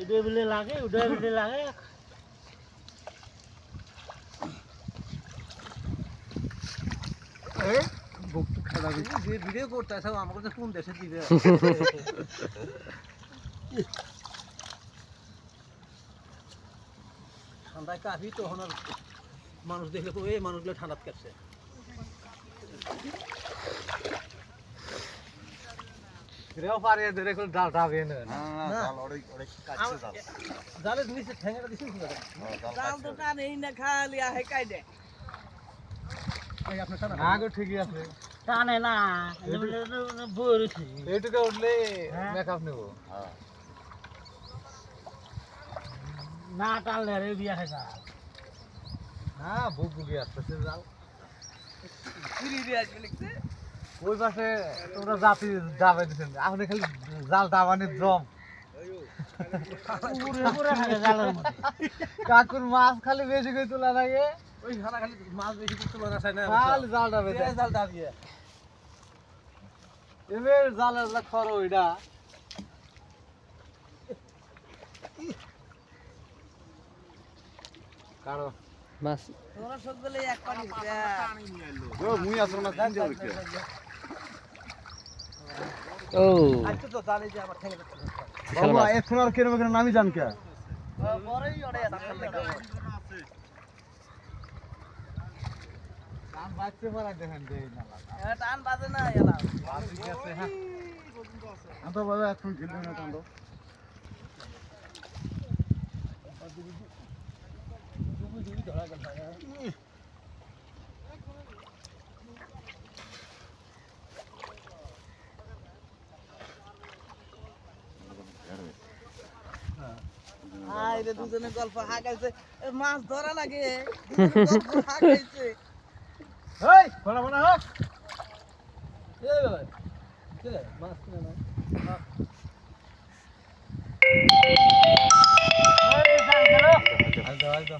এটা বলে লাগে ওটা বলে লাগে। যে ভিডিও করতে আসে আমাকে কোন দেশে দিবে? ঠান্ডায় কাফি তখন আর মানুষ দেখলে এই মানুষগুলো ঠান্ডাত কাটছে রেও পারে ধরে কোন ডাল ডাবে না না। জালের নিচে ঠ্যাঙ্গাটা দিছিস না জাল তো টানেই না খালি আহে কাইডে এই আপনার টানা না গো ঠিকই আছে টানে না এটা বলে বলছি এইটুকু উঠলে হ্যাঁ। মেকআপ নেব না টানলে রে বিয়া খেতা হ্যাঁ বুক বুকে আসতেছে জাল ফিরি দিয়ে আসবে লিখছে ওই পাশে তোমরা জাতি যাবে দিচ্ছেন আপনি খালি জাল দাবানির জম। থাকে কাকুর মাছ খালি বেশি করে তোলা লাগে ওই খানা খালি মাছ বেশি করতে পারে না। খালি জাল ডাবে জাল দাবিয়ে। এবার জালের যা খর ওইটা। কারও মাছ। তোরা সব এক পানি। মুই আসল মাছ দিন দেব ও। আজকে তো জালে যে আমার বিশাল মাছ। এখন আর কেন কেন নামি জান কে? বড়ই ওরে থাকলে কান বাচ্চা মারা দেখেন দেই না টান বাজে না এলা ঠিক আছে হ্যাঁ আন্ত। বাবা এখন ঝিলবে না কান্দ হাই রে দুজনে গল্প হাগাইছে। মাছ ধরা লাগে। হাগাইছে এই বড় বড় হোক এই বাবা কি রে মাছ কিনে না আলদা আলদা